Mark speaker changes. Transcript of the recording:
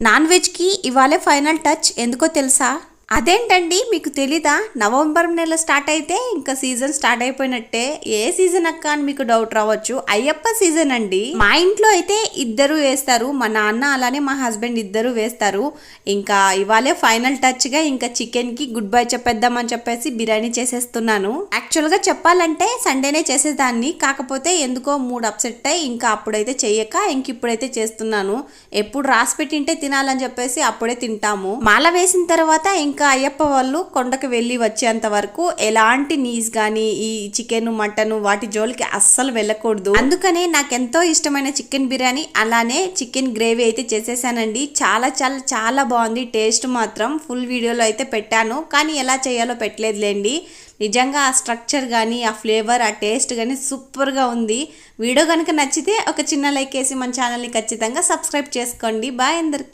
Speaker 1: Non వెజ్కి ఇవాళే final touch ఎందుకో తెలుసా? అదేంటండి మీకు తెలీదా? నవంబర్ నెల స్టార్ట్ అయితే ఇంకా సీజన్ స్టార్ట్ అయిపోయినట్టే. ఏ సీజన్ అక్క అని మీకు డౌట్ రావచ్చు? అయ్యప్ప సీజన్ అండి. మా ఇంట్లో అయితే ఇద్దరు వేస్తారు. మా నాన్న అలానే మా హస్బెండ్ ఇద్దరు వేస్తారు. ఇంకా ఇవాళే ఫైనల్ టచ్గా ఇంకా చికెన్కి గుడ్ బై చెప్పేద్దామని చెప్పేసి బిర్యానీ చేసేస్తున్నాను. యాక్చువల్గా చెప్పాలంటే సండేనే చేసేదాన్ని. కాకపోతే ఎందుకో మూడు అప్సెట్ అయ్యి ఇంకా అప్పుడైతే చెయ్యక ఇంక ఇప్పుడైతే చేస్తున్నాను. ఎప్పుడు రాసి పెట్టింటే తినాలని చెప్పేసి అప్పుడే తింటాము. మాల వేసిన తర్వాత ఇంకా ఇంకా అయ్యప్ప వాళ్ళు కొండకు వెళ్ళి వచ్చేంత వరకు ఎలాంటి నీస్ కానీ ఈ చికెన్ మటన్ వాటి జోలికి అస్సలు వెళ్ళకూడదు. అందుకనే నాకు ఎంతో ఇష్టమైన చికెన్ బిర్యానీ అలానే చికెన్ గ్రేవీ అయితే చేసేసానండి. చాలా చాలా చాలా బాగుంది. టేస్ట్ మాత్రం ఫుల్ వీడియోలో అయితే పెట్టాను. కానీ ఎలా చేయాలో పెట్టలేదులేండి. నిజంగా ఆ స్ట్రక్చర్ కానీ ఆ ఫ్లేవర్ ఆ టేస్ట్ కానీ సూపర్గా ఉంది. వీడియో కనుక నచ్చితే ఒక చిన్న లైక్ వేసి మన ఛానల్ని ఖచ్చితంగా సబ్స్క్రైబ్ చేసుకోండి. బాయ్ అందరికీ.